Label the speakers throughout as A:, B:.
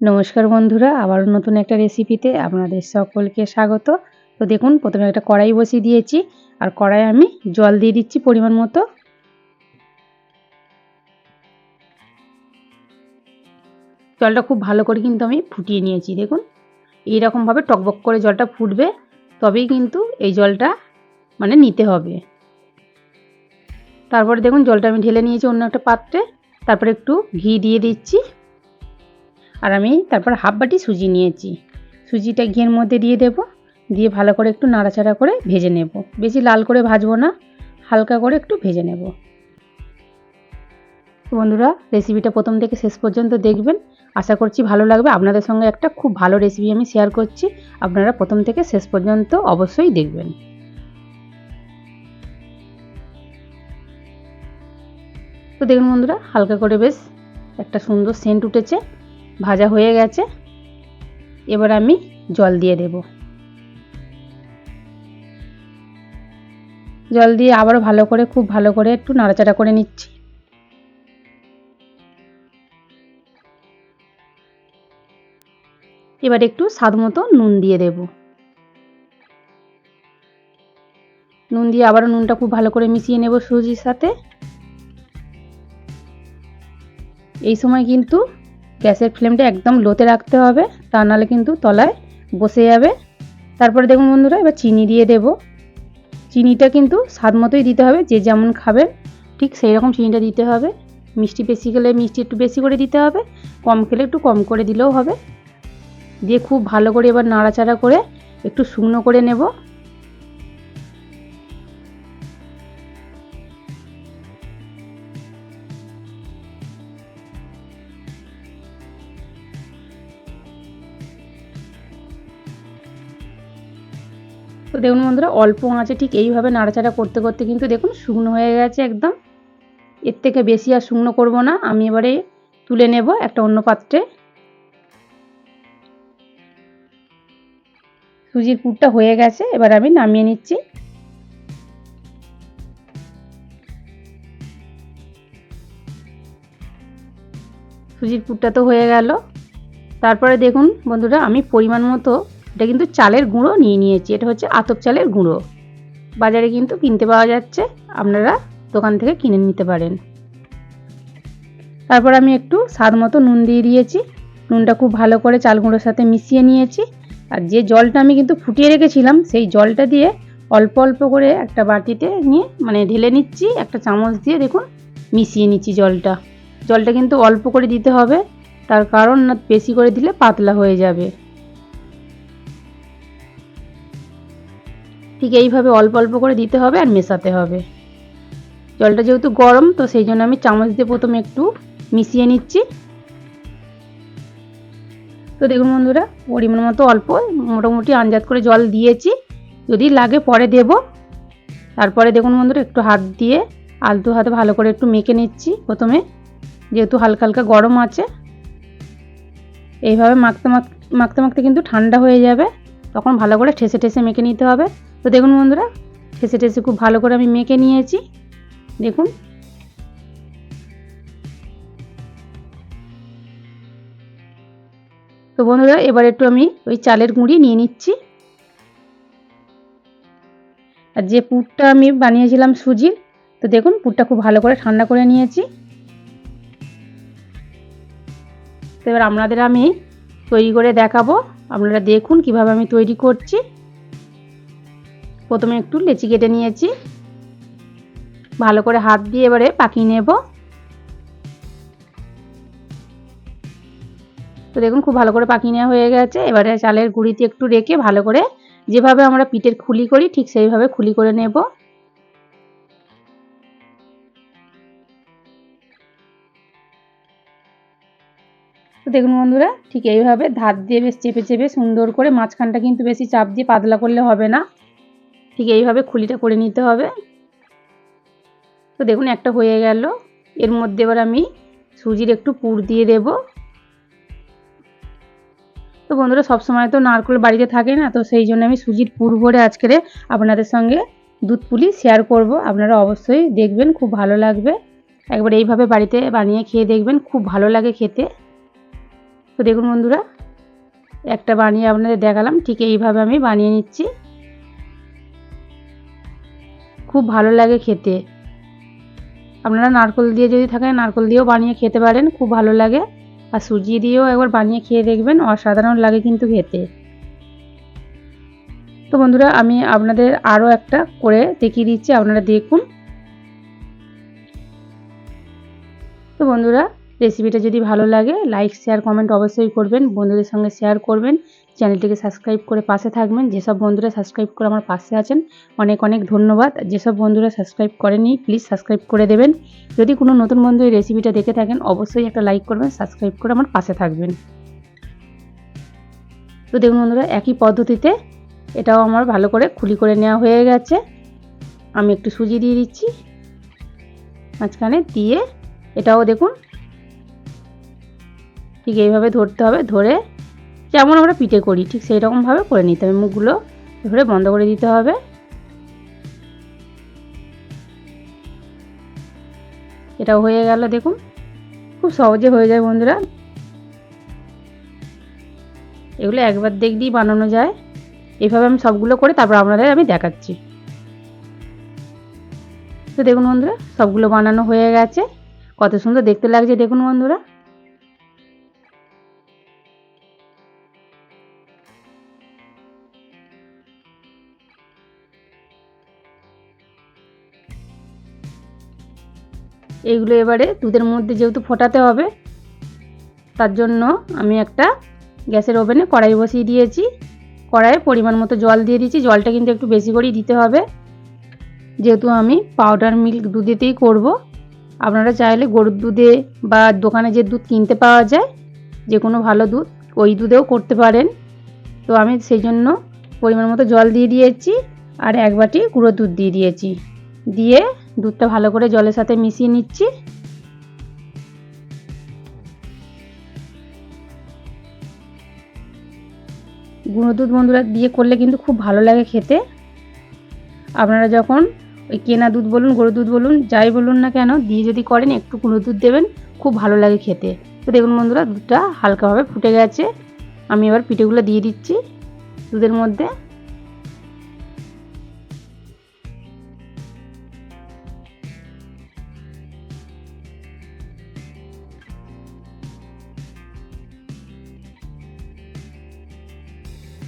A: নমস্কার বন্ধুরা আবার নতুন একটা রেসিপিতে আপনাদের সকলকে স্বাগত। তো দেখুন, প্রথমে একটা কড়াই বসিয়ে দিয়েছি, আর কড়াই আমি জল দিয়ে দিচ্ছি পরিমাণ মতো। জলটা খুব ভালো করে কিন্তু আমি ফুটিয়ে নিয়েছি, দেখুন। এইরকমভাবে টকবক করে জলটা ফুটবে, তবেই কিন্তু এই জলটা মানে নিতে হবে। তারপরে দেখুন, জলটা আমি ঢেলে নিয়েছি অন্য একটা পাত্রে। তারপরে একটু ঘি দিয়ে দিচ্ছি। আর আমি তারপর হাফ বাটি সুজি নিয়েছি। সুজিটা ঘিয়ের মধ্যে দিয়ে দেব। দিয়ে ভালো করে একটু নাড়াচাড়া করে ভেজে নেব। বেশি লাল করে ভাজবো না, হালকা করে একটু ভেজে নেব। বন্ধুরা রেসিপিটা প্রথম থেকে শেষ পর্যন্ত দেখবেন। আশা করছি ভালো লাগবে। আপনাদের সঙ্গে একটা খুব ভালো রেসিপি আমি শেয়ার করছি। আপনারা প্রথম থেকে শেষ পর্যন্ত অবশ্যই দেখবেন। তো দেখুন বন্ধুরা, হালকা করে বেশ একটা সুন্দর সেন্ট উঠেছে। ভাজা হয়ে গেছে। এবার আমি জল দিয়ে দেব। জল দিয়ে আবারও ভালো করে, খুব ভালো করে একটু নাড়াচাড়া করে নিচ্ছি। এবার একটু স্বাদ মতো নুন দিয়ে দেব। নুন দিয়ে আবারও নুনটা খুব ভালো করে মিশিয়ে নেব সুজির সাথে। এই সময় কিন্তু গ্যাসের ফ্লেমটা একদম লোতে রাখতে হবে, তা নাহলে কিন্তু তলায় বসে যাবে। তারপরে দেখুন বন্ধুরা, এবার চিনি দিয়ে দেব। চিনিটা কিন্তু স্বাদ মতোই দিতে হবে, যে যেমন খাবেন ঠিক সেই রকম চিনিটা দিতে হবে। মিষ্টি বেশি খেলে মিষ্টি একটু বেশি করে দিতে হবে, কম খেলে একটু কম করে দিলেও হবে। দিয়ে খুব ভালো করে এবার নাড়াচাড়া করে একটু শুকনো করে নেব। তো দেখুন বন্ধুরা, অল্প আঁচে ঠিক এইভাবে নাড়াচাড়া করতে করতে কিন্তু দেখুন শুকনো হয়ে গেছে একদম। এর থেকে বেশি আর শুকনো করব না, আমি এবারে তুলে নেব একটা অন্য পাত্রে। সুজির পুরটা হয়ে গেছে, এবার আমি নামিয়ে নিচ্ছি। সুজির পুরটা তো হয়ে গেল। তারপরে দেখুন বন্ধুরা, আমি পরিমাণ মতো এটা কিন্তু চালের গুঁড়ো নিয়ে নিয়েছি। এটা হচ্ছে আতপ চালের গুঁড়ো। বাজারে কিন্তু কিনতে পাওয়া যাচ্ছে। আপনারা দোকান থেকে কিনে নিতে পারেন। তারপর আমি একটু স্বাদ মতো নুন দিয়ে দিয়েছি। নুনটা খুব ভালো করে চাল গুঁড়োর সাথে মিশিয়ে নিয়েছি। আর যে জলটা আমি কিন্তু ফুটিয়ে রেখেছিলাম, সেই জলটা দিয়ে অল্প অল্প করে একটা বাটিতে নিয়ে মানে ঢেলে নিচ্ছি। একটা চামচ দিয়ে দেখুন, মিশিয়ে নিচ্ছি জলটা। জলটা কিন্তু অল্প করে দিতে হবে। তার কারণ না, বেশি করে দিলে পাতলা হয়ে যাবে। ঠিক এইভাবে অল্প অল্প করে দিতে হবে আর মেশাতে হবে। জলটা যেহেতু গরম, তো সেই জন্য আমি চামচ দিয়ে প্রথমে একটু মিশিয়ে নিচ্ছি। তো দেখুন বন্ধুরা, পরিমাণ মতো অল্প, মোটামুটি আঞ্জাত করে জল দিয়েছি। যদি লাগে পরে দেব। তারপরে দেখুন বন্ধুরা, একটু হাত দিয়ে আলতু হাতে ভালো করে একটু মেখে নিচ্ছি প্রথমে। যেহেতু হালকা হালকা গরম আছে, এইভাবে মাখতে মাখতে মাখতে কিন্তু ঠান্ডা হয়ে যাবে। তখন ভালো করে ঠেসে ঠেসে মেখে নিতে হবে। তো দেখুন বন্ধুরা, ঠেসে ঠেসে খুব ভালো করে আমি মেখে নিয়েছি। দেখুন। তো বন্ধুরা, এবার একটু আমি ওই চালের গুঁড়ি নিয়ে নিচ্ছি। আর যে পুরটা আমি বানিয়েছিলাম সুজির, তো দেখুন, পুরটা খুব ভালো করে ঠান্ডা করে নিয়েছি। তো এবার আপনাদের আমি তৈরি করে দেখাবো। আপনারা দেখুন কীভাবে আমি তৈরি করছি। প্রথমে একটু লেচি কেটে নিয়েছি। ভালো করে হাত দিয়ে এবারে পাকিয়ে নেব। তো দেখুন, খুব ভালো করে পাকিয়ে নেওয়া হয়ে গেছে। এবারে চালের গুঁড়িতে একটু রেখে ভালো করে যেভাবে আমরা পিঠের খুলি করি, ঠিক সেইভাবে খুলি করে নেব। তো দেখুন বন্ধুরা, ঠিক এইভাবে ধার দিয়ে বেশ চেপে চেপে সুন্দর করে মাঝখানটা কিন্তু বেশি চাপ দিয়ে পাতলা করলে হবে না। ঠিক এইভাবে খুলিটা করে নিতে হবে। তো দেখুন একটা হয়ে গেল। এর মধ্যে এবার আমি সুজির একটু পুর দিয়ে দেব। তো বন্ধুরা সবসময় তো নারকেল বাড়িতে থাকে না, তো সেই জন্য আমি সুজির পুর ভরে আজকের আপনাদের সঙ্গে দুধ পুলি শেয়ার করব। আপনারা অবশ্যই দেখবেন, খুব ভালো লাগবে। একবার এইভাবে বাড়িতে বানিয়ে খেয়ে দেখবেন, খুব ভালো লাগে খেতে। তো দেখুন বন্ধুরা, একটা বানিয়ে আপনাদের দেখালাম, ঠিক এইভাবে আমি বানিয়ে নিচ্ছি। খুব ভালো লাগে খেতে। আপনারা নারকল দিয়ে যদি থাকেন, নারকল দিয়েও বানিয়ে খেতে পারেন, খুব ভালো লাগে। আর সুজি দিয়েও একবার বানিয়ে খেয়ে দেখবেন, অসাধারণ লাগে কিন্তু খেতে। তো বন্ধুরা, আমি আপনাদের আরও একটা করে দেখিয়ে দিচ্ছি, আপনারা দেখুন। তো বন্ধুরা রেসিপিটা যদি ভালো লাগে লাইক শেয়ার কমেন্ট অবশ্যই করবেন, বন্ধুদের সঙ্গে শেয়ার করবেন। চ্যানেলটিকে সাবস্ক্রাইব করে পাশে থাকবেন। যেসব বন্ধুরা সাবস্ক্রাইব করে আমার পাশে আছেন, অনেক অনেক ধন্যবাদ। যেসব বন্ধুরা সাবস্ক্রাইব করেনি প্লিজ সাবস্ক্রাইব করে দেবেন। যদি কোনো নতুন বন্ধু এই রেসিপিটা দেখে থাকেন, অবশ্যই একটা লাইক করবেন সাবস্ক্রাইব করে আমার পাশে থাকবেন। তো দেখুন বন্ধুরা, একই পদ্ধতিতে এটাও আমার ভালো করে খুলি করে নেওয়া হয়ে গেছে। আমি একটু সুজি দিয়ে দিচ্ছি। মাঝখানে দিয়ে এটাও দেখুন, ঠিক এইভাবে ধরতে হবে, ধরে যেমন আমরা পিঠে করি, ঠিক সেই রকমভাবে করে নিতে হবে। মুখগুলো ধরে বন্ধ করে দিতে হবে। এটাও হয়ে গেল, দেখুন। খুব সহজে হয়ে যায় বন্ধুরা। এগুলো একবার দেখলেই বানানো যায়। এভাবে আমি সবগুলো করে তারপর আপনাদের আমি দেখাচ্ছি। তো দেখুন বন্ধুরা, সবগুলো বানানো হয়ে গেছে। কত সুন্দর দেখতে লাগছে, দেখুন বন্ধুরা। এইগুলো এবারে দুধের মধ্যে যেহেতু ফোটাতে হবে, তার জন্য আমি একটা গ্যাসের ওভেনে কড়াই বসিয়ে দিয়েছি। কড়াইয়ে পরিমাণ মতো জল দিয়ে দিয়েছি, জলটা কিন্তু একটু বেশি করেই দিতে হবে। যেহেতু আমি পাউডার মিল্ক দুধেতেই করব। আপনারা চাইলে গরুর দুধে বা দোকানে যে দুধ কিনতে পাওয়া যায় যে কোনো ভালো দুধ, ওই দুধেও করতে পারেন। তো আমি সেই জন্য পরিমাণ মতো জল দিয়ে দিয়েছি, আর এক বাটি গুঁড়ো দুধ দিয়ে দিয়েছি। দিয়ে দুধটা ভালো করে জলের সাথে মিশিয়ে নিচ্ছি। গুঁড়ো দুধ বন্ধুরা দিয়ে করলে কিন্তু খুব ভালো লাগে খেতে। আপনারা যখন ওই কেনা দুধ বলুন গরু দুধ বলুন, যাই বলুন না কেন, দিয়ে যদি করেন, একটু গুঁড়ো দুধ দেবেন, খুব ভালো লাগে খেতে। তো দেখুন বন্ধুরা, দুধটা হালকাভাবে ফুটে গেছে। আমি এবার পিঠেগুলো দিয়ে দিচ্ছি দুধের মধ্যে।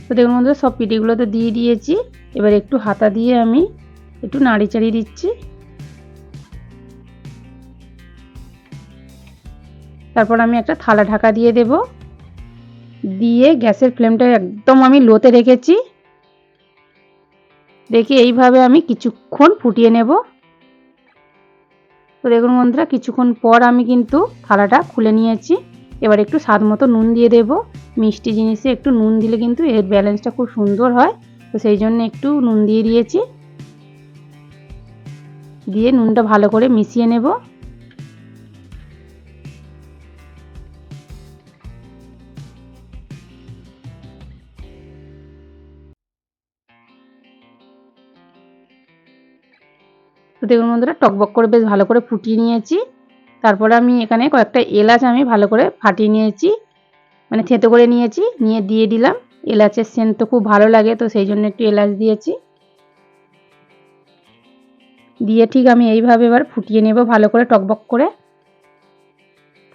A: তো দেখুন বন্ধুরা, সব পিঠেগুলো তো দিয়ে দিয়েছি। এবার একটু হাতা দিয়ে আমি একটু নাড়ি চাড়িয়ে দিচ্ছি। তারপর আমি একটা থালা ঢাকা দিয়ে দেব। দিয়ে গ্যাসের ফ্লেমটা একদম আমি লোতে রেখেছি। রেখে এইভাবে আমি কিছুক্ষণ ফুটিয়ে নেব। তো দেখুন বন্ধুরা, কিছুক্ষণ পর আমি কিন্তু থালাটা খুলে নিয়েছি। এবার একটু স্বাদ মতো নুন দিয়ে দেব। মিষ্টি জিনিসে একটু নুন দিলে কিন্তু এর ব্যালেন্সটা খুব সুন্দর হয়। তো সেই জন্য একটু নুন দিয়ে দিয়েছি। দিয়ে নুনটা ভালো করে মিশিয়ে নেব। তো দেখুন বন্ধুরা, টকবক করে বেশ ভালো করে ফুটিয়ে নিয়েছি। তারপরে আমি এখানে কয়েকটা এলাচ আমি ভালো করে ফাটিয়ে নিয়েছি। মানে থেতো করে নিয়েছি, নিয়ে দিয়ে দিলাম। এলাচের সেন্ট তো খুব ভালো লাগে, তো সেই জন্য একটু এলাচ দিয়েছি। দিয়ে ঠিক আমি এইভাবে এবার ফুটিয়ে নেব ভালো করে টকবক করে।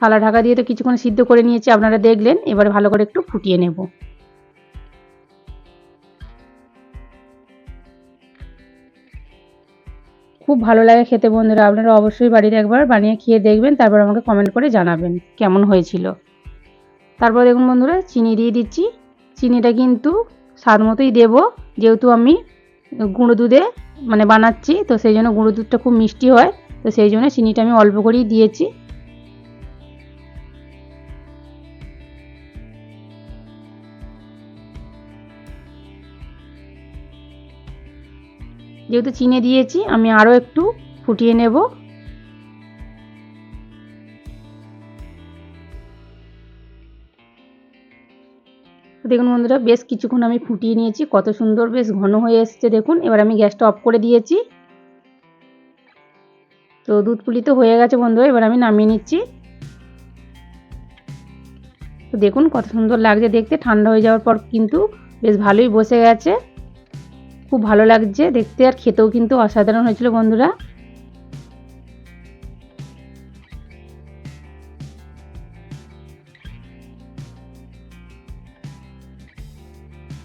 A: থালা ঢাকা দিয়ে তো কিছুক্ষণ সিদ্ধ করে নিয়েছি, আপনারা দেখলেন। এবার ভালো করে একটু ফুটিয়ে নেব। খুব ভালো লাগে খেতে বন্ধুরা, আপনারা অবশ্যই বাড়িতে একবার বানিয়ে খেয়ে দেখবেন, তারপর আমাকে কমেন্ট করে জানাবেন কেমন হয়েছিল। তারপর দেখুন বন্ধুরা, চিনি দিয়ে দিচ্ছি। চিনিটা কিন্তু স্বাদ মতোই দেবো। যেহেতু আমি গুঁড়ো দুধে মানে বানাচ্ছি, তো সেই জন্য গুঁড়ো দুধটা খুব মিষ্টি হয়। তো সেই জন্য চিনিটা আমি অল্প করেই দিয়েছি। যেহেতু চিনে দিয়েছি, আমি আরও একটু ফুটিয়ে নেব। দেখুন বন্ধুরা, বেশ কিছুক্ষণ আমি ফুটিয়ে নিয়েছি, কত সুন্দর, বেশ ঘন হয়ে এসছে, দেখুন। এবার আমি গ্যাসটা অফ করে দিয়েছি। তো দুধ পুলি তো হয়ে গেছে বন্ধুরা, এবার আমি নামিয়ে নিচ্ছি। তো দেখুন কত সুন্দর লাগছে দেখতে, ঠান্ডা হয়ে যাওয়ার পর কিন্তু বেশ ভালোই বসে গেছে। খুব ভালো লাগছে দেখতে, আর খেতেও কিন্তু অসাধারণ হয়েছিল বন্ধুরা।